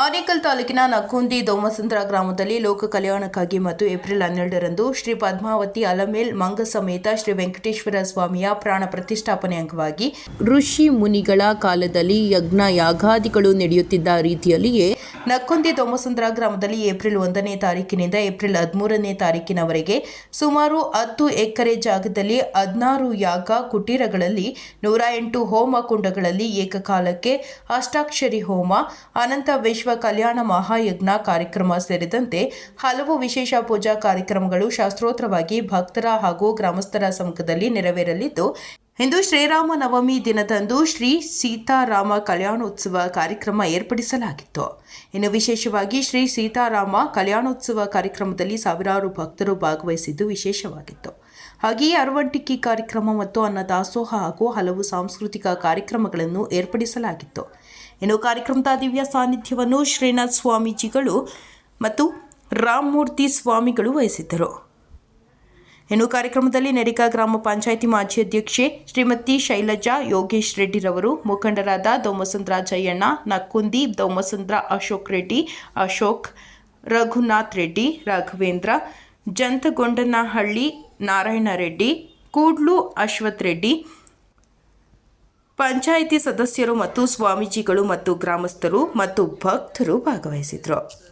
ಆನೇಕಲ್ ತಾಲೂಕಿನ ನಕ್ಕುಂದಿ ದೋಮಸಂದ್ರ ಗ್ರಾಮದಲ್ಲಿ ಲೋಕ ಕಲ್ಯಾಣಕ್ಕಾಗಿ ಮತ್ತು ಏಪ್ರಿಲ್ ಹನ್ನೆರಡರಂದು ಶ್ರೀ ಪದ್ಮಾವತಿ ಅಲಮೇಲ್ ಮಂಗ ಸಮೇತ ಶ್ರೀ ವೆಂಕಟೇಶ್ವರ ಸ್ವಾಮಿಯ ಪ್ರಾಣ ಪ್ರತಿಷ್ಠಾಪನೆ ಅಂಗವಾಗಿ ಋಷಿ ಮುನಿಗಳ ಕಾಲದಲ್ಲಿ ಯಜ್ಞ ಯಾಗಾದಿಗಳು ನಡೆಯುತ್ತಿದ್ದ ರೀತಿಯಲ್ಲಿಯೇ ನಕ್ಕುಂದಿ ದೋಮಸಂದ್ರ ಗ್ರಾಮದಲ್ಲಿ ಏಪ್ರಿಲ್ ಒಂದನೇ ತಾರೀಕಿನಿಂದ ಏಪ್ರಿಲ್ ಹದಿಮೂರನೇ ತಾರೀಕಿನವರೆಗೆ ಸುಮಾರು ಹತ್ತು ಎಕರೆ ಜಾಗದಲ್ಲಿ ಹದಿನಾರು ಯಾಗ ಕುಟೀರಗಳಲ್ಲಿ ನೂರ ಎಂಟು ಹೋಮ ಕುಂಡಗಳಲ್ಲಿ ಏಕಕಾಲಕ್ಕೆ ಅಷ್ಟಾಕ್ಷರಿ ಹೋಮ, ಅನಂತ ವಿಶ್ವ ಕಲ್ಯಾಣ ಮಹಾಯಜ್ಞ ಕಾರ್ಯಕ್ರಮ ಸೇರಿದಂತೆ ಹಲವು ವಿಶೇಷ ಪೂಜಾ ಕಾರ್ಯಕ್ರಮಗಳು ಶಾಸ್ತ್ರೋತ್ತರವಾಗಿ ಭಕ್ತರ ಹಾಗೂ ಗ್ರಾಮಸ್ಥರ ಸಮ್ಮುಖದಲ್ಲಿ ನೆರವೇರಲಿದ್ದು, ಇಂದು ಶ್ರೀರಾಮ ನವಮಿ ದಿನದಂದು ಶ್ರೀ ಸೀತಾರಾಮ ಕಲ್ಯಾಣೋತ್ಸವ ಕಾರ್ಯಕ್ರಮ ಏರ್ಪಡಿಸಲಾಗಿತ್ತು. ಇನ್ನು ವಿಶೇಷವಾಗಿ ಶ್ರೀ ಸೀತಾರಾಮ ಕಲ್ಯಾಣೋತ್ಸವ ಕಾರ್ಯಕ್ರಮದಲ್ಲಿ ಸಾವಿರಾರು ಭಕ್ತರು ಭಾಗವಹಿಸಿದ್ದು ವಿಶೇಷವಾಗಿತ್ತು. ಹಾಗೆಯೇ ಅರವಂಟಿಕೆ ಕಾರ್ಯಕ್ರಮ ಮತ್ತು ಅನ್ನದಾಸೋಹ ಹಾಗೂ ಹಲವು ಸಾಂಸ್ಕೃತಿಕ ಕಾರ್ಯಕ್ರಮಗಳನ್ನು ಏರ್ಪಡಿಸಲಾಗಿತ್ತು. ಇನ್ನು ಕಾರ್ಯಕ್ರಮದ ದಿವ್ಯ ಸಾನ್ನಿಧ್ಯವನ್ನು ಶ್ರೀನಾಥ್ ಸ್ವಾಮೀಜಿಗಳು ಮತ್ತು ರಾಮಮೂರ್ತಿ ಸ್ವಾಮಿಗಳು ವಹಿಸಿದ್ದರು. ಇನ್ನು ಕಾರ್ಯಕ್ರಮದಲ್ಲಿ ನೆರಿಕಾ ಗ್ರಾಮ ಪಂಚಾಯಿತಿ ಮಾಜಿ ಅಧ್ಯಕ್ಷೆ ಶ್ರೀಮತಿ ಶೈಲಜಾ ಯೋಗೇಶ್ ರೆಡ್ಡಿರವರು, ಮುಖಂಡರಾದ ದೋಮಸಂದ್ರ ಜಯಣ್ಣ ನಕ್ಕುಂದಿ ದೋಮಸಂದ್ರ ಅಶೋಕ್ ರೆಡ್ಡಿ, ಅಶೋಕ್ ರಘುನಾಥ್ ರೆಡ್ಡಿ, ರಾಘವೇಂದ್ರ, ಜಂತಗೊಂಡನಹಳ್ಳಿ ನಾರಾಯಣ ರೆಡ್ಡಿ ಕೂಡ್ಲು ಅಶ್ವಥ್ ರೆಡ್ಡಿ ಪಂಚಾಯಿತಿ ಸದಸ್ಯರು ಮತ್ತು ಸ್ವಾಮೀಜಿಗಳು ಮತ್ತು ಗ್ರಾಮಸ್ಥರು ಮತ್ತು ಭಕ್ತರು ಭಾಗವಹಿಸಿದರು.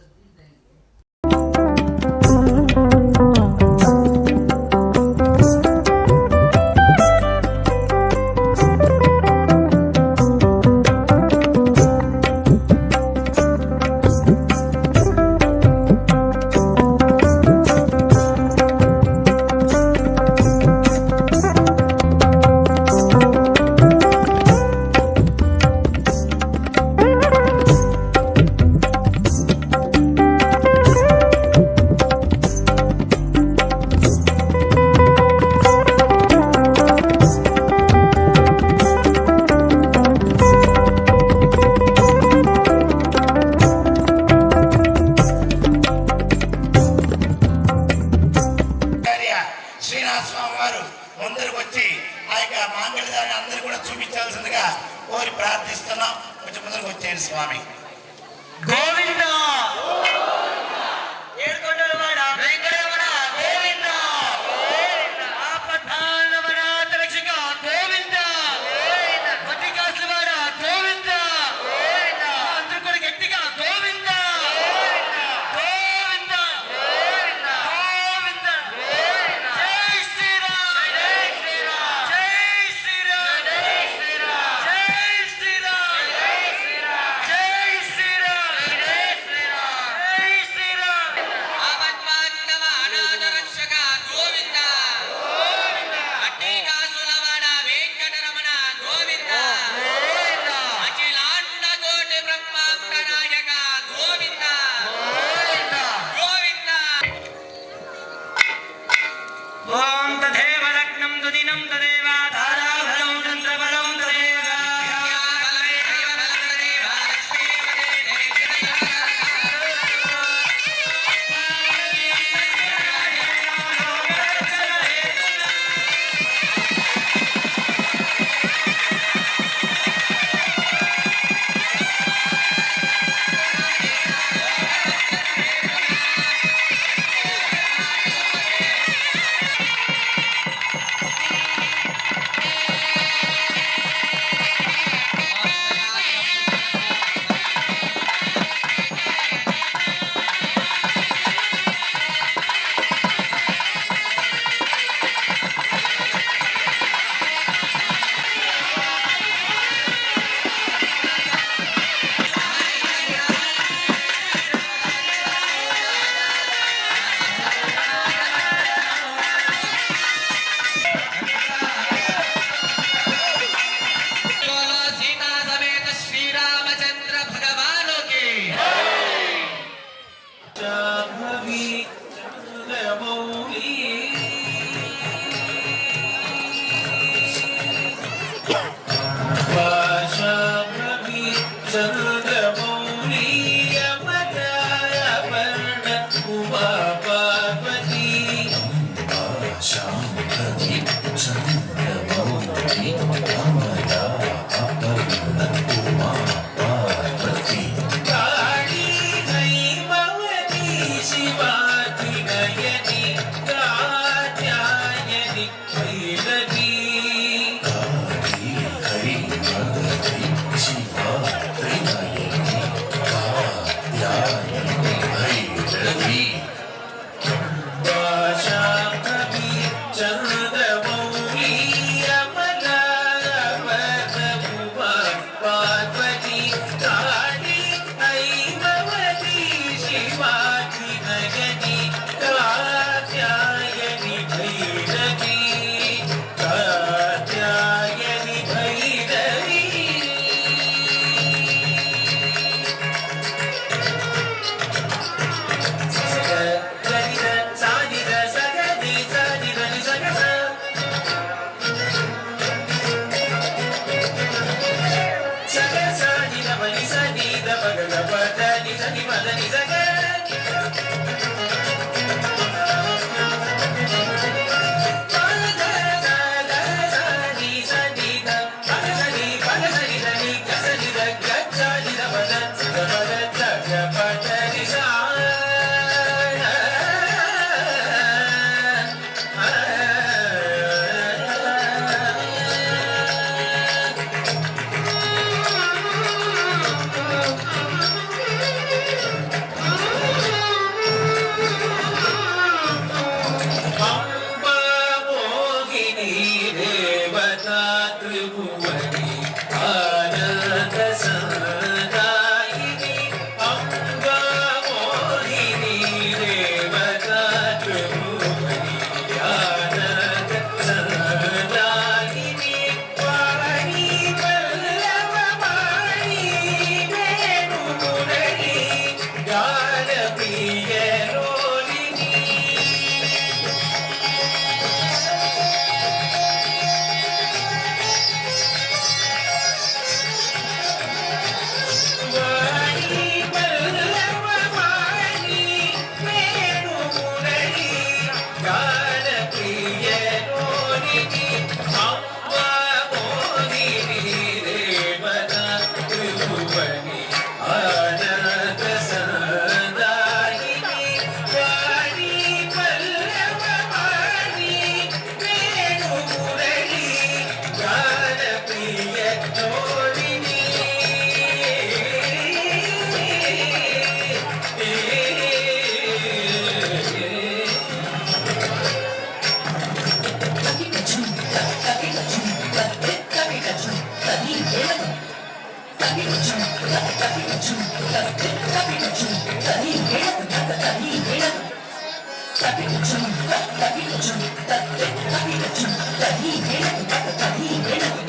Tahi, Tahi, Tahi, Tahi, Tahi, Tahi, Tahi, Tahi, Tahi, Tahi, Tahi, Tahi, Tahi, Tahi, Tahi, Tahi,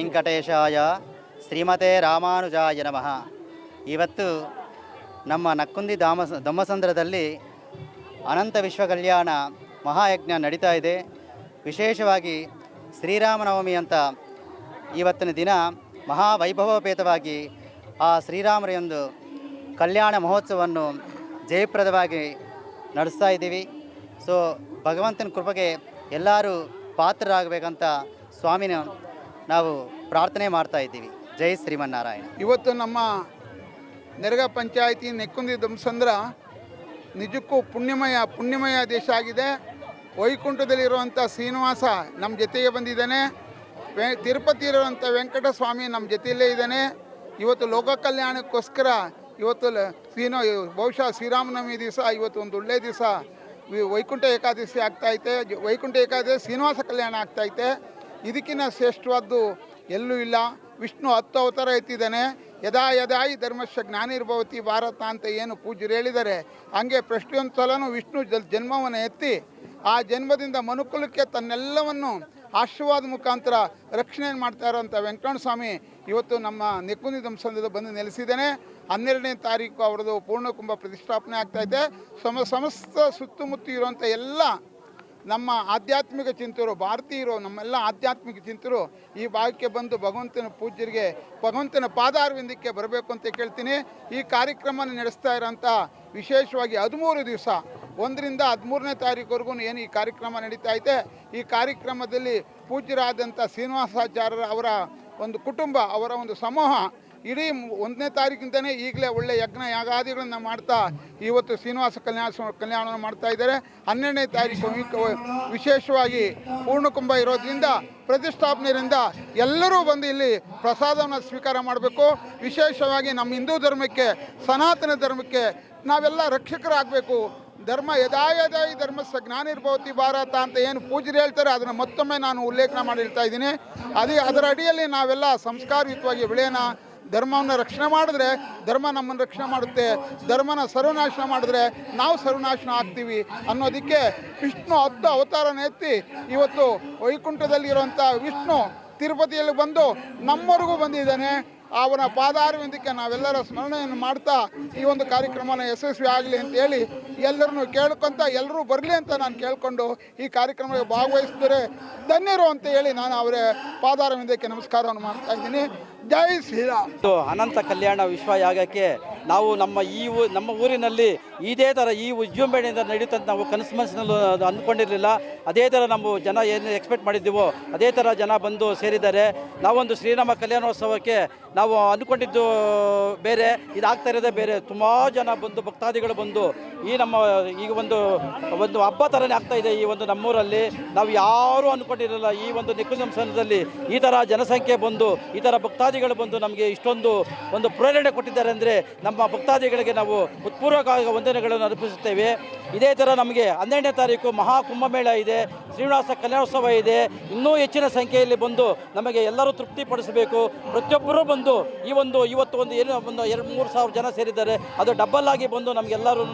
ವೆಂಕಟೇಶಾಯ ಶ್ರೀಮತೆ ರಾಮಾನುಜಾಯ ನಮಃ. ಇವತ್ತು ನಮ್ಮ ನಕ್ಕುಂದಿ ದಾಮ ಧಮ್ಮಸಂದ್ರದಲ್ಲಿ ಅನಂತ ವಿಶ್ವ ಕಲ್ಯಾಣ ಮಹಾಯಜ್ಞ ನಡೀತಾ ಇದೆ. ವಿಶೇಷವಾಗಿ ಶ್ರೀರಾಮನವಮಿ ಅಂತ ಇವತ್ತಿನ ದಿನ ಮಹಾವೈಭವೋಪೇತವಾಗಿ ಆ ಶ್ರೀರಾಮರೆಯೊಂದು ಕಲ್ಯಾಣ ಮಹೋತ್ಸವವನ್ನು ಜಯಪ್ರದವಾಗಿ ನಡೆಸ್ತಾ ಇದ್ದೀವಿ. ಸೊ ಭಗವಂತನ ಕೃಪೆಗೆ ಎಲ್ಲರೂ ಪಾತ್ರರಾಗಬೇಕಂತ ಸ್ವಾಮಿನ ನಾವು ಪ್ರಾರ್ಥನೆ ಮಾಡ್ತಾ ಇದ್ದೀವಿ. ಜೈ ಶ್ರೀಮನ್ನಾರಾಯಣ. ಇವತ್ತು ನಮ್ಮ ನೆರಗ ಪಂಚಾಯಿತಿ ನೆಕ್ಕುಂದಿ ದಂಸಂದ್ರ ನಿಜಕ್ಕೂ ಪುಣ್ಯಮಯ ಪುಣ್ಯಮಯ ದೇಶ ಆಗಿದೆ. ವೈಕುಂಠದಲ್ಲಿರುವಂಥ ಶ್ರೀನಿವಾಸ ನಮ್ಮ ಜೊತೆಗೆ ಬಂದಿದ್ದಾನೆ. ವೆ ತಿರುಪತಿ ಇರುವಂಥ ವೆಂಕಟಸ್ವಾಮಿ ನಮ್ಮ ಜೊತೆಯಲ್ಲೇ ಇದ್ದಾನೆ. ಇವತ್ತು ಲೋಕ ಕಲ್ಯಾಣಕ್ಕೋಸ್ಕರ ಇವತ್ತು ಶ್ರೀನ, ಬಹುಶಃ ಶ್ರೀರಾಮನವಮಿ ದಿವಸ ಇವತ್ತು ಒಂದು ಒಳ್ಳೆಯ ದಿವಸ. ವೈಕುಂಠ ಏಕಾದಶಿ ಆಗ್ತೈತೆ ಜ- ವೈಕುಂಠ ಏಕಾದಶಿ ಶ್ರೀನಿವಾಸ ಕಲ್ಯಾಣ ಆಗ್ತೈತೆ ಇದಕ್ಕಿಂತ ಶ್ರೇಷ್ಠವಾದ್ದು ಎಲ್ಲೂ ಇಲ್ಲ. ವಿಷ್ಣು ಹತ್ತು ಅವತಾರ ಎತ್ತಿದ್ದಾನೆ. ಯದಾ ಯದಾಯಿ ಧರ್ಮಸ್ಯ ಜ್ಞಾನಿರ್ಭವತಿ ಭಾರತ ಅಂತ ಏನು ಪೂಜ್ಯರು ಹೇಳಿದ್ದಾರೆ. ಹಂಗೆ ಪ್ರತಿಯೊಂದು ಸಲನೂ ವಿಷ್ಣು ಜಲ್ ಜನ್ಮವನ್ನು ಎತ್ತಿ, ಆ ಜನ್ಮದಿಂದ ಮನುಕುಲಕ್ಕೆ ತನ್ನೆಲ್ಲವನ್ನು ಆಶೀರ್ವಾದ ಮುಖಾಂತರ ರಕ್ಷಣೆ ಮಾಡ್ತಾ ಇರೋಂಥ ವೆಂಕಟರಮಣ ಸ್ವಾಮಿ ಇವತ್ತು ನಮ್ಮ ನೆಕ್ಕುಂದಿ ದಂಸಂದದ ಬಂದು ನೆಲೆಸಿದ್ದೇನೆ. ಹನ್ನೆರಡನೇ ತಾರೀಕು ಅವರದು ಪೂರ್ಣಕುಂಭ ಪ್ರತಿಷ್ಠಾಪನೆ ಆಗ್ತಾಯಿದೆ ಸಮ, ಸಮಸ್ತ ಸುತ್ತಮುತ್ತ ಇರುವಂಥ ಎಲ್ಲ ನಮ್ಮ ಆಧ್ಯಾತ್ಮಿಕ ಚಿಂತರು, ಭಾರತೀಯರು, ನಮ್ಮೆಲ್ಲ ಆಧ್ಯಾತ್ಮಿಕ ಚಿಂತರು ಈ ಭಾಗಕ್ಕೆ ಬಂದು ಭಗವಂತನ ಪೂಜ್ಯರಿಗೆ, ಭಗವಂತನ ಪಾದಾರವಿಂದಕ್ಕೆ ಬರಬೇಕು ಅಂತ ಕೇಳ್ತೀನಿ. ಈ ಕಾರ್ಯಕ್ರಮನ ನಡೆಸ್ತಾ ಇರೋಂಥ ವಿಶೇಷವಾಗಿ ಹದಿಮೂರು ದಿವಸ, ಒಂದರಿಂದ ಹದಿಮೂರನೇ ತಾರೀಕುವರೆಗೂ ಏನು ಈ ಕಾರ್ಯಕ್ರಮ ನಡೀತಾ ಐತೆ. ಈ ಕಾರ್ಯಕ್ರಮದಲ್ಲಿ ಪೂಜ್ಯರಾದಂಥ ಶ್ರೀನಿವಾಸಾಚಾರ್ಯರ ಅವರ ಒಂದು ಕುಟುಂಬ, ಅವರ ಒಂದು ಸಮೂಹ ಇಡೀ ಒಂದನೇ ತಾರೀಕಿಂದನೇ ಈಗಲೇ ಒಳ್ಳೆ ಯಜ್ಞ ಯಾಗಾದಿಗಳನ್ನು ಮಾಡ್ತಾ ಇವತ್ತು ಶ್ರೀನಿವಾಸ ಕಲ್ಯಾಣ ಕಲ್ಯಾಣವನ್ನು ಮಾಡ್ತಾ ಇದ್ದಾರೆ. ಹನ್ನೆರಡನೇ ತಾರೀಕು ವಿಶೇಷವಾಗಿ ಪೂರ್ಣಕುಂಭ ಇರೋದ್ರಿಂದ ಪ್ರತಿಷ್ಠಾಪನೆಯಿಂದ ಎಲ್ಲರೂ ಬಂದು ಇಲ್ಲಿ ಪ್ರಸಾದವನ್ನು ಸ್ವೀಕಾರ ಮಾಡಬೇಕು. ವಿಶೇಷವಾಗಿ ನಮ್ಮ ಹಿಂದೂ ಧರ್ಮಕ್ಕೆ, ಸನಾತನ ಧರ್ಮಕ್ಕೆ ನಾವೆಲ್ಲ ರಕ್ಷಕರಾಗಬೇಕು. ಧರ್ಮ ಯದಾಯದಾಯಿ ಧರ್ಮಸ್ಥ ಜ್ಞಾನಿರ್ಭವತಿ ಭಾರತ ಅಂತ ಏನು ಪೂಜ್ಯರು ಹೇಳ್ತಾರೆ, ಅದನ್ನು ಮತ್ತೊಮ್ಮೆ ನಾನು ಉಲ್ಲೇಖನ ಮಾಡಿರ್ತಾ ಇದ್ದೀನಿ. ಅದೇ ಅದರ ಅಡಿಯಲ್ಲಿ ನಾವೆಲ್ಲ ಸಂಸ್ಕಾರಯುತವಾಗಿ ಬೆಳೆಯೋಣ. ಧರ್ಮವನ್ನು ರಕ್ಷಣೆ ಮಾಡಿದ್ರೆ ಧರ್ಮ ನಮ್ಮನ್ನು ರಕ್ಷಣೆ ಮಾಡುತ್ತೆ, ಧರ್ಮನ ಸರ್ವನಾಶನ ಮಾಡಿದ್ರೆ ನಾವು ಸರ್ವನಾಶನ ಆಗ್ತೀವಿ ಅನ್ನೋದಕ್ಕೆ ವಿಷ್ಣು ಹತ್ತು ಅವತಾರನ ಎತ್ತಿ ಇವತ್ತು ವೈಕುಂಠದಲ್ಲಿರುವಂಥ ವಿಷ್ಣು ತಿರುಪತಿಯಲ್ಲಿ ಬಂದು ನಮ್ಮವರೆಗೂ ಬಂದಿದ್ದಾನೆ. ಅವನ ಪಾದಾರವಿಂದಕ್ಕೆ ನಾವೆಲ್ಲರ ಸ್ಮರಣೆಯನ್ನು ಮಾಡ್ತಾ ಈ ಒಂದು ಕಾರ್ಯಕ್ರಮನ ಯಶಸ್ವಿ ಆಗಲಿ ಅಂತ ಹೇಳಿ ಎಲ್ಲರನ್ನು ಕೇಳ್ಕೊಂತ ಎಲ್ಲರೂ ಬರಲಿ ಅಂತ ನಾನು ಕೇಳಿಕೊಂಡು ಈ ಕಾರ್ಯಕ್ರಮಕ್ಕೆ ಭಾಗವಹಿಸಿದರೆ ಧನ್ಯರು ಅಂತ ಹೇಳಿ ನಾನು ಅವರ ಪಾದಾರವಿಂದಕ್ಕೆ ನಮಸ್ಕಾರವನ್ನು ಮಾಡ್ತಾ ಇದ್ದೀನಿ. ಜೈ ಶ್ರೀರಾಮ್. ಅನಂತ ಕಲ್ಯಾಣ ವಿಶ್ವ ಯಾಗಕ್ಕೆ ನಾವು ನಮ್ಮ ಈ ನಮ್ಮ ಊರಿನಲ್ಲಿ ಇದೇ ಥರ ಈ ವಿಜೃಂಭಣೆಯಿಂದ ನಡೆಯುತ್ತಂತ ನಾವು ಕನಸು ಮನಸ್ಸಿನಲ್ಲೂ ಅದು ಅಂದ್ಕೊಂಡಿರಲಿಲ್ಲ. ಅದೇ ಥರ ನಮ್ಮ ಜನ ಏನು ಎಕ್ಸ್ಪೆಕ್ಟ್ ಮಾಡಿದ್ದೀವೋ, ಅದೇ ಥರ ಜನ ಬಂದು ಸೇರಿದ್ದಾರೆ. ನಾವೊಂದು ಶ್ರೀರಾಮ ಕಲ್ಯಾಣೋತ್ಸವಕ್ಕೆ ನಾವು ಅಂದ್ಕೊಂಡಿದ್ದು ಬೇರೆ, ಇದಾಗ್ತಾ ಇರೋದೇ ಬೇರೆ. ತುಂಬ ಜನ ಬಂದು, ಭಕ್ತಾದಿಗಳು ಬಂದು ಈ ನಮ್ಮ ಈಗ ಒಂದು ಒಂದು ಹಬ್ಬ ಥರನೇ ಆಗ್ತಾ ಇದೆ ಈ ಒಂದು ನಮ್ಮೂರಲ್ಲಿ. ನಾವು ಯಾರೂ ಅಂದ್ಕೊಂಡಿರಲಿಲ್ಲ. ಈ ಒಂದು ನಿಕುಂಜಂಸನದಲ್ಲಿ ಈ ಥರ ಜನಸಂಖ್ಯೆ ಬಂದು, ಈ ಥರ ಭಕ್ತಾದಿಗಳು ಬಂದು ನಮಗೆ ಇಷ್ಟೊಂದು, ಒಂದು ಪ್ರೇರಣೆ ಕೊಟ್ಟಿದ್ದಾರೆ ಅಂದರೆ ನಮ್ಮ ಭಕ್ತಾದಿಗಳಿಗೆ ನಾವು ಉತ್ಪೂರ್ವಕ ವಂದನೆಗಳನ್ನು ಅರ್ಪಿಸುತ್ತೇವೆ. ಇದೇ ಥರ ನಮಗೆ ಹನ್ನೆರಡನೇ ತಾರೀಕು ಮಹಾ ಕುಂಭಮೇಳ ಇದೆ, ಶ್ರೀನಿವಾಸ ಕಲ್ಯಾಣೋತ್ಸವ ಇದೆ. ಇನ್ನೂ ಹೆಚ್ಚಿನ ಸಂಖ್ಯೆಯಲ್ಲಿ ಬಂದು ನಮಗೆ ಎಲ್ಲರೂ ತೃಪ್ತಿಪಡಿಸಬೇಕು ಪ್ರತಿಯೊಬ್ಬರೂ ಬಂದು ಈ ಒಂದು ಇವತ್ತು ಒಂದು ಏನು ಒಂದು ಎರಡು ಮೂರು ಸಾವಿರ ಜನ ಸೇರಿದ್ದಾರೆ. ಅದು ಡಬ್ಬಲ್ ಆಗಿ ಬಂದು ನಮಗೆಲ್ಲರೂ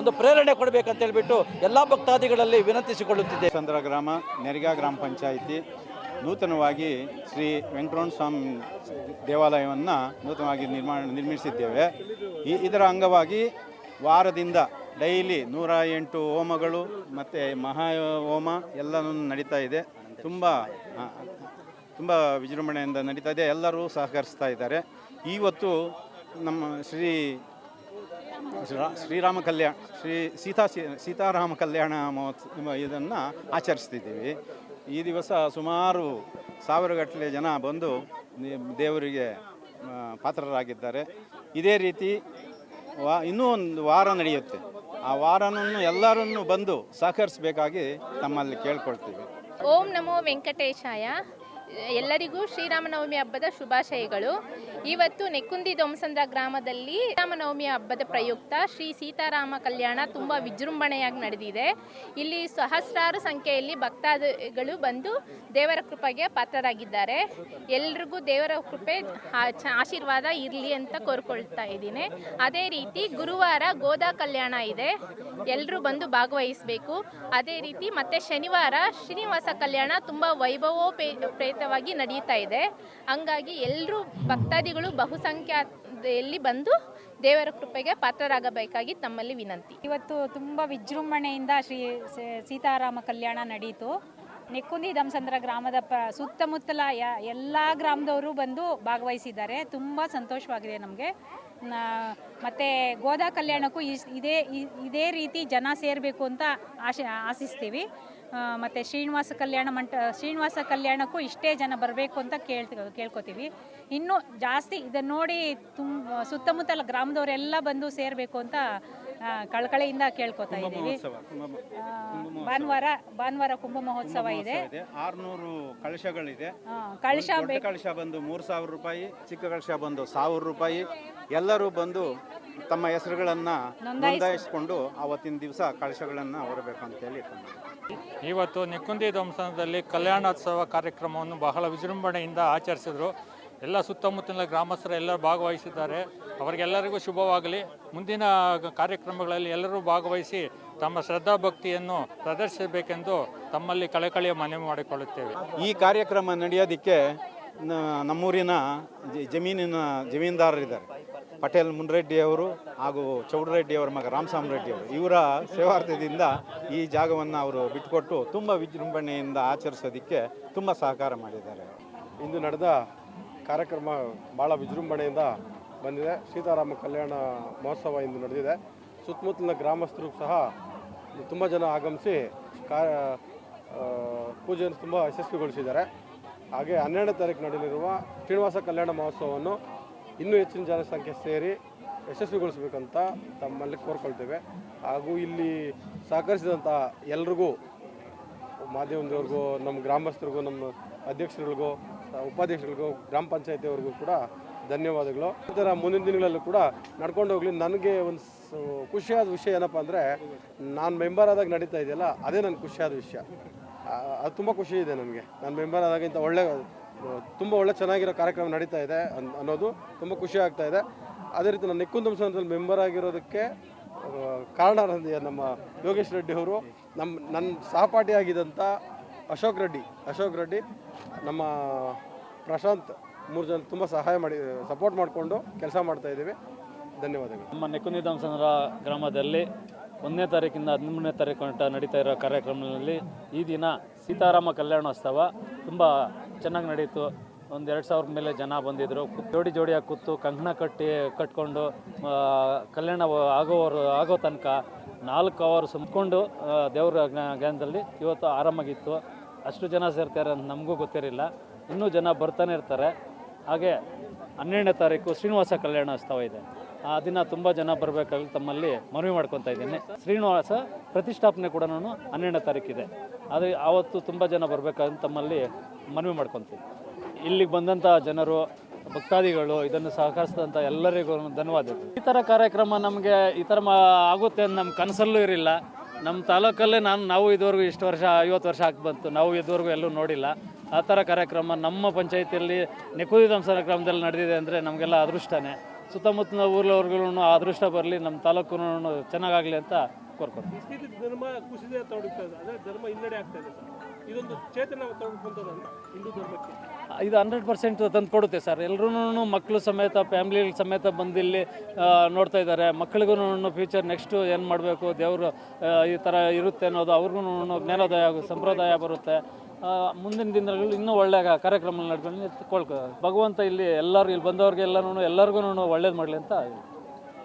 ಒಂದು ಪ್ರೇರಣೆ ಕೊಡಬೇಕಂತ ಹೇಳಿಬಿಟ್ಟು ಎಲ್ಲ ಭಕ್ತಾದಿಗಳಲ್ಲಿ ವಿನಂತಿಸಿಕೊಳ್ಳುತ್ತಿದೆ ಚಂದ್ರ ಗ್ರಾಮ, ನೆರಿಗಾ ಗ್ರಾಮ ಪಂಚಾಯಿತಿ ನೂತನವಾಗಿ ಶ್ರೀ ವೆಂಕಟರಮಣ ಸ್ವಾಮಿ ದೇವಾಲಯವನ್ನು ನೂತನವಾಗಿ ನಿರ್ಮಾಣ ನಿರ್ಮಿಸಿದ್ದೇವೆ. ಈ, ಇದರ ಅಂಗವಾಗಿ ವಾರದಿಂದ ಡೈಲಿ ನೂರ ಎಂಟು ಹೋಮಗಳು ಮತ್ತು ಮಹಾ ಹೋಮ ಎಲ್ಲನೂ ನಡೀತಾ ಇದೆ. ತುಂಬ ತುಂಬ ವಿಜೃಂಭಣೆಯಿಂದ ನಡೀತಾ ಇದೆ. ಎಲ್ಲರೂ ಸಹಕರಿಸ್ತಾ ಇದ್ದಾರೆ. ಇವತ್ತು ನಮ್ಮ ಶ್ರೀ ಶ್ರೀರಾ- ಶ್ರೀರಾಮ ಕಲ್ಯಾಣ ಶ್ರೀ ಸೀತಾ ಸೀತಾರಾಮ ಕಲ್ಯಾಣ ಮಹೋತ್ಸವ, ಇದನ್ನು ಆಚರಿಸ್ತಿದ್ದೀವಿ. ಈ ದಿವಸ ಸುಮಾರು ಸಾವಿರಗಟ್ಟಲೆ ಜನ ಬಂದು ದೇವರಿಗೆ ಪಾತ್ರರಾಗಿದ್ದಾರೆ. ಇದೇ ರೀತಿ ವಾ, ಇನ್ನೂ ಒಂದು ವಾರ ನಡೆಯುತ್ತೆ. ಆ ವಾರನನ್ನು ಎಲ್ಲರನ್ನು ಬಂದು ಸಹಕರಿಸಬೇಕಾಗಿ ತಮ್ಮಲ್ಲಿ ಕೇಳ್ಕೊಳ್ತೀವಿ. ಓಂ ನಮೋ ವೆಂಕಟೇಶಾಯ. ಎಲ್ಲರಿಗೂ ಶ್ರೀರಾಮನವಮಿ ಹಬ್ಬದ ಶುಭಾಶಯಗಳು. ಇವತ್ತು ನೆಕ್ಕುಂದಿ ದೊಮಸಂದ್ರ ಗ್ರಾಮದಲ್ಲಿ ಶ್ರೀರಾಮನವಮಿ ಹಬ್ಬದ ಪ್ರಯುಕ್ತ ಶ್ರೀ ಸೀತಾರಾಮ ಕಲ್ಯಾಣ ತುಂಬ ವಿಜೃಂಭಣೆಯಾಗಿ ನಡೆದಿದೆ. ಇಲ್ಲಿ ಸಹಸ್ರಾರು ಸಂಖ್ಯೆಯಲ್ಲಿ ಭಕ್ತಾದಿಗಳು ಬಂದು ದೇವರ ಕೃಪೆಗೆ ಪಾತ್ರರಾಗಿದ್ದಾರೆ. ಎಲ್ರಿಗೂ ದೇವರ ಕೃಪೆ ಆಶೀರ್ವಾದ ಇರಲಿ ಅಂತ ಕೋರ್ಕೊಳ್ತಾ ಇದ್ದೀನಿ. ಅದೇ ರೀತಿ ಗುರುವಾರ ಗೋದಾ ಕಲ್ಯಾಣ ಇದೆ. ಎಲ್ಲರೂ ಬಂದು ಭಾಗವಹಿಸಬೇಕು. ಅದೇ ರೀತಿ ಮತ್ತೆ ಶನಿವಾರ ಶ್ರೀನಿವಾಸ ಕಲ್ಯಾಣ ತುಂಬ ವೈಭವೋಪೇತವಾಗಿ ನಡೆಯುತ್ತಾ ಇದೆ. ಹಂಗಾಗಿ ಎಲ್ಲರೂ ಭಕ್ತಾದಿಗಳು ಬಹುಸಂಖ್ಯಾತೆಯಲ್ಲಿ ಬಂದು ದೇವರ ಕೃಪೆಗೆ ಪಾತ್ರರಾಗಬೇಕಾಗಿ ತಮ್ಮಲ್ಲಿ ವಿನಂತಿ. ಇವತ್ತು ತುಂಬ ವಿಜೃಂಭಣೆಯಿಂದ ಶ್ರೀ ಸೀತಾರಾಮ ಕಲ್ಯಾಣ ನಡೆಯಿತು ನೆಕ್ಕುಂದಿ ಧಮ್ಸಂದ್ರ ಗ್ರಾಮದ ಪ ಸುತ್ತಮುತ್ತಲ ಎಲ್ಲ ಗ್ರಾಮದವರು ಬಂದು ಭಾಗವಹಿಸಿದ್ದಾರೆ. ತುಂಬ ಸಂತೋಷವಾಗಿದೆ ನಮಗೆ. ಮತ್ತು ಗೋದಾ ಕಲ್ಯಾಣಕ್ಕೂ ಇದೇ ಇದೇ ರೀತಿ ಜನ ಸೇರಬೇಕು ಅಂತ ಆಶೆ, ಆಶಿಸ್ತೀವಿ. ಮತ್ತು ಶ್ರೀನಿವಾಸ ಕಲ್ಯಾಣ ಮಂಟ, ಶ್ರೀನಿವಾಸ ಕಲ್ಯಾಣಕ್ಕೂ ಇಷ್ಟೇ ಜನ ಬರಬೇಕು ಅಂತ ಕೇಳ್ತಿ, ಕೇಳ್ಕೊತೀವಿ. ಇನ್ನೂ ಜಾಸ್ತಿ ಇದನ್ನು ನೋಡಿ ತುಂಬ ಸುತ್ತಮುತ್ತಲ ಗ್ರಾಮದವರೆಲ್ಲ ಬಂದು ಸೇರಬೇಕು ಅಂತ ಕಳಕಳಿಯಿಂದ ಕೇಳ್ಕೊತಾ ಇದ್ದೀವಿ. ಭಾನುವಾರ ಭಾನುವಾರ ಕುಂಭ ಮಹೋತ್ಸವ ಇದೆ. ಆರ್ನೂರು ಕಳಶಗಳಿದೆ. ಕಳಶ ಕಳಶ ಬಂದು ಮೂರು ಸಾವಿರ ರೂಪಾಯಿ ಚಿಕ್ಕ ಕಳಶ ಬಂದು ಸಾವಿರ ರೂಪಾಯಿ. ಎಲ್ಲರೂ ಬಂದು ತಮ್ಮ ಹೆಸರುಗಳನ್ನು ನೋಂದಾಯಿಸಿಕೊಂಡು. ಆವತ್ತಿನ ದಿವಸ ಕಳಶಗಳನ್ನು ಹೊರಬೇಕು ಅಂತ ಹೇಳಿ ಇವತ್ತು ನಿಕ್ಕುಂದಿ ಧ್ವಂಸನದಲ್ಲಿ ಕಲ್ಯಾಣೋತ್ಸವ ಕಾರ್ಯಕ್ರಮವನ್ನು ಬಹಳ ವಿಜೃಂಭಣೆಯಿಂದ ಆಚರಿಸಿದರು. ಎಲ್ಲ ಸುತ್ತಮುತ್ತಲಿನ ಗ್ರಾಮಸ್ಥರು ಎಲ್ಲರೂ ಭಾಗವಹಿಸಿದ್ದಾರೆ. ಅವರಿಗೆಲ್ಲರಿಗೂ ಶುಭವಾಗಲಿ. ಮುಂದಿನ ಕಾರ್ಯಕ್ರಮಗಳಲ್ಲಿ ಎಲ್ಲರೂ ಭಾಗವಹಿಸಿ ತಮ್ಮ ಶ್ರದ್ಧಾಭಕ್ತಿಯನ್ನು ಪ್ರದರ್ಶಿಸಬೇಕೆಂದು ತಮ್ಮಲ್ಲಿ ಕಳೆಕಳೆಯ ಮನವಿ ಮಾಡಿಕೊಳ್ಳುತ್ತೇವೆ. ಈ ಕಾರ್ಯಕ್ರಮ ನಡೆಯೋದಕ್ಕೆ ನಮ್ಮೂರಿನ ಜಮೀನಿನ ಜಮೀನ್ದಾರರಿದ್ದಾರೆ. ಪಟೇಲ್ ಮುನ್ರೆಡ್ಡಿ ಅವರು ಹಾಗೂ ಚೌಡರೆಡ್ಡಿ ಅವರ ಮಗ ರಾಮಸಾಮ್ ರೆಡ್ಡಿ ಅವರು. ಇವರ ಸೇವಾರ್ಥದಿಂದ ಈ ಜಾಗವನ್ನು ಅವರು ಬಿಟ್ಟುಕೊಟ್ಟು ತುಂಬ ವಿಜೃಂಭಣೆಯಿಂದ ಆಚರಿಸೋದಕ್ಕೆ ತುಂಬ ಸಹಕಾರ ಮಾಡಿದ್ದಾರೆ. ಇಂದು ನಡೆದ ಕಾರ್ಯಕ್ರಮ ಭಾಳ ವಿಜೃಂಭಣೆಯಿಂದ ಬಂದಿದೆ. ಸೀತಾರಾಮ ಕಲ್ಯಾಣ ಮಹೋತ್ಸವ ಇಂದು ನಡೆದಿದೆ. ಸುತ್ತಮುತ್ತಲಿನ ಗ್ರಾಮಸ್ಥರು ಸಹ ತುಂಬ ಜನ ಆಗಮಿಸಿ ಕಾ ಪೂಜೆಯನ್ನು ತುಂಬ ಯಶಸ್ವಿಗೊಳಿಸಿದ್ದಾರೆ. ಹಾಗೆ ಹನ್ನೆರಡನೇ ತಾರೀಕು ನಡೆಯಲಿರುವ ಶ್ರೀನಿವಾಸ ಕಲ್ಯಾಣ ಮಹೋತ್ಸವವನ್ನು ಇನ್ನೂ ಹೆಚ್ಚಿನ ಜನಸಂಖ್ಯೆ ಸೇರಿ ಯಶಸ್ವಿಗೊಳಿಸಬೇಕಂತ ತಮ್ಮಲ್ಲಿ ಕೋರ್ಕೊಳ್ತೇವೆ. ಹಾಗೂ ಇಲ್ಲಿ ಸಹಕರಿಸಿದಂಥ ಎಲ್ರಿಗೂ ಮಾಧ್ಯಮದವ್ರಿಗೂ ನಮ್ಮ ಗ್ರಾಮಸ್ಥರಿಗೂ, ನಮ್ಮ ಅಧ್ಯಕ್ಷರುಗಳಿಗೂ ಉಪಾಧ್ಯಕ್ಷರಿಗೂ ಗ್ರಾಮ ಪಂಚಾಯತಿಯವ್ರಿಗೂ ಕೂಡ ಧನ್ಯವಾದಗಳು. ಈ ಥರ ಮುಂದಿನ ದಿನಗಳಲ್ಲೂ ಕೂಡ ನಡ್ಕೊಂಡು ಹೋಗ್ಲಿ. ನನಗೆ ಒಂದು ಖುಷಿಯಾದ ವಿಷಯ ಏನಪ್ಪ ಅಂದರೆ, ನಾನು ಮೆಂಬರ್ ಆದಾಗ ನಡೀತಾ ಇದೆಯಲ್ಲ, ಅದೇ ನನ್ನ ಖುಷಿಯಾದ ವಿಷಯ. ಅದು ತುಂಬ ಖುಷಿ ಇದೆ ನನಗೆ. ನಾನು ಮೆಂಬರ್ ಆದಾಗ ಇಂಥ ಒಳ್ಳೆ, ತುಂಬ ಒಳ್ಳೆ ಚೆನ್ನಾಗಿರೋ ಕಾರ್ಯಕ್ರಮ ನಡೀತಾ ಇದೆ ಅನ್- ಅನ್ನೋದು ತುಂಬ ಖುಷಿ ಆಗ್ತಾ ಇದೆ. ಅದೇ ರೀತಿ ನಾನು ನಿಕ್ಕುಂದಂ ಸಂಘದಲ್ಲಿ ಮೆಂಬರ್ ಆಗಿರೋದಕ್ಕೆ ಕಾರಣ ನಮ್ಮ ಯೋಗೇಶ್ ರೆಡ್ಡಿ ಅವರು ನಮ್ಮ ನನ್ನ ಸಹಪಾಠಿಯಾಗಿದ್ದಂಥ ಅಶೋಕ್ ರೆಡ್ಡಿ. ಅಶೋಕ್ ರೆಡ್ಡಿ ನಮ್ಮ ಪ್ರಶಾಂತ್ ಮೂರು ಜನ ತುಂಬ ಸಹಾಯ ಮಾಡಿ, ಸಪೋರ್ಟ್ ಮಾಡಿಕೊಂಡು ಕೆಲಸ ಮಾಡ್ತಾ ಇದ್ದೀವಿ. ಧನ್ಯವಾದಗಳು. ನಮ್ಮ ನೆಕ್ಕುನಿ ಧ್ವಂಸನರ ಗ್ರಾಮದಲ್ಲಿ ಒಂದನೇ ತಾರೀಕಿಂದ ಹದಿಮೂರನೇ ತಾರೀಕು ಗಂಟ ನಡೀತಾ ಇರೋ ಕಾರ್ಯಕ್ರಮದಲ್ಲಿ ಈ ದಿನ ಸೀತಾರಾಮ ಕಲ್ಯಾಣೋತ್ಸವ ತುಂಬ ಚೆನ್ನಾಗಿ ನಡೀತು. ಒಂದು ಎರಡು ಸಾವಿರ ಮೇಲೆ ಜನ ಬಂದಿದ್ದರು ಜೋಡಿ ಜೋಡಿಯಾಗಿ ಕೂತು ಕಂಕಣ ಕಟ್ಟಿ, ಕಟ್ಕೊಂಡು ಕಲ್ಯಾಣ ಆಗೋವರು, ಆಗೋ ತನಕ ನಾಲ್ಕು ಅವರ್ ಸುಮ್ಕೊಂಡು ದೇವರ ಜ್ಞಾನದಲ್ಲಿ ಇವತ್ತು ಆರಾಮಾಗಿತ್ತು. ಅಷ್ಟು ಜನ ಸೇರ್ತಾರೆ ಅಂತ ನಮಗೂ ಗೊತ್ತಿರಲಿಲ್ಲ. ಇನ್ನೂ ಜನ ಬರ್ತಾನೆ ಇರ್ತಾರೆ. ಹಾಗೆ ಹನ್ನೆರಡನೇ ತಾರೀಕು ಶ್ರೀನಿವಾಸ ಕಲ್ಯಾಣೋತ್ಸವ ಇದೆ. ಆ ದಿನ ತುಂಬ ಜನ ಬರಬೇಕಾಗಿ ತಮ್ಮಲ್ಲಿ ಮನವಿ ಮಾಡ್ಕೊತಾ ಇದ್ದೀನಿ. ಶ್ರೀನಿವಾಸ ಪ್ರತಿಷ್ಠಾಪನೆ ಕೂಡ ನಾನು ಹನ್ನೆರಡನೇ ತಾರೀಕಿದೆ. ಆದರೆ ಆವತ್ತು ತುಂಬ ಜನ ಬರಬೇಕಾಗಿ ತಮ್ಮಲ್ಲಿ ಮನವಿ ಮಾಡ್ಕೊತೀನಿ. ಇಲ್ಲಿಗೆ ಬಂದಂಥ ಜನರು, ಭಕ್ತಾದಿಗಳು, ಇದನ್ನು ಸಹಕರಿಸಿದಂಥ ಎಲ್ಲರಿಗೂ ಧನ್ಯವಾದಗಳು. ಈ ಥರ ಕಾರ್ಯಕ್ರಮ ನಮಗೆ ಈ ಥರ ಮಾ ಆಗುತ್ತೆ ಅಂತ ನಮ್ಮ ಕನಸಲ್ಲೂ ಇರಲಿಲ್ಲ. ನಮ್ಮ ತಾಲೂಕಲ್ಲೇ ನಾನು ನಾವು ಇದುವರೆಗೂ ಇಷ್ಟು ವರ್ಷ, ಐವತ್ತು ವರ್ಷ ಆಗಿ ಬಂತು. ನಾವು ಇದುವರೆಗೂ ಎಲ್ಲೂ ನೋಡಿಲ್ಲ. ಆ ಥರ ಕಾರ್ಯಕ್ರಮ ನಮ್ಮ ಪಂಚಾಯತಿಯಲ್ಲಿ ನೆಕುದಿ ದಂಸರ ಕ್ರಮದಲ್ಲಿ ನಡೆದಿದೆ ಅಂದರೆ ನಮಗೆಲ್ಲ ಅದೃಷ್ಟನೇ. ಸುತ್ತಮುತ್ತಲ ಊರಿನವ್ರಿಗೂ ಆ ಅದೃಷ್ಟ ಬರಲಿ, ನಮ್ಮ ತಾಲೂಕು ಚೆನ್ನಾಗಾಗಲಿ ಅಂತ ಕೋರ್ಕೊಂಡು ಧರ್ಮ ಹಿನ್ನಡೆ ಆಗ್ತಾ ಇದೆ ಇದೊಂದು ಚೇತನ ಹಿಂದೂ ಧರ್ಮಕ್ಕೆ. ಇದು ಹಂಡ್ರೆಡ್ ಪರ್ಸೆಂಟ್ ತಂದು ಕೊಡುತ್ತೆ ಸರ್. ಎಲ್ಲರೂ ಮಕ್ಕಳು ಸಮೇತ ಫ್ಯಾಮಿಲಿ ಸಮೇತ ಬಂದಿಲ್ಲಿ ನೋಡ್ತಾ ಇದ್ದಾರೆ. ಮಕ್ಕಳಿಗೂ ಫ್ಯೂಚರ್ ನೆಕ್ಸ್ಟು ಏನು ಮಾಡಬೇಕು, ದೇವರು ಈ ಥರ ಇರುತ್ತೆ ಅನ್ನೋದು ಅವ್ರಿಗೂ ಜ್ಞಾನೋದಯ ಸಂಪ್ರದಾಯ ಬರುತ್ತೆ. ಮುಂದಿನ ದಿನಗಳಲ್ಲಿ ಇನ್ನೂ ಒಳ್ಳೆಯ ಕಾರ್ಯಕ್ರಮ ನಡ್ಕೊಂಡು ಕೊಳ್ಕೊ ಭಗವಂತ ಇಲ್ಲಿ ಎಲ್ಲರೂ, ಇಲ್ಲಿ ಬಂದವ್ರಿಗೆಲ್ಲನೂ ಎಲ್ಲರಿಗೂ ಒಳ್ಳೇದು ಮಾಡಲಿ ಅಂತ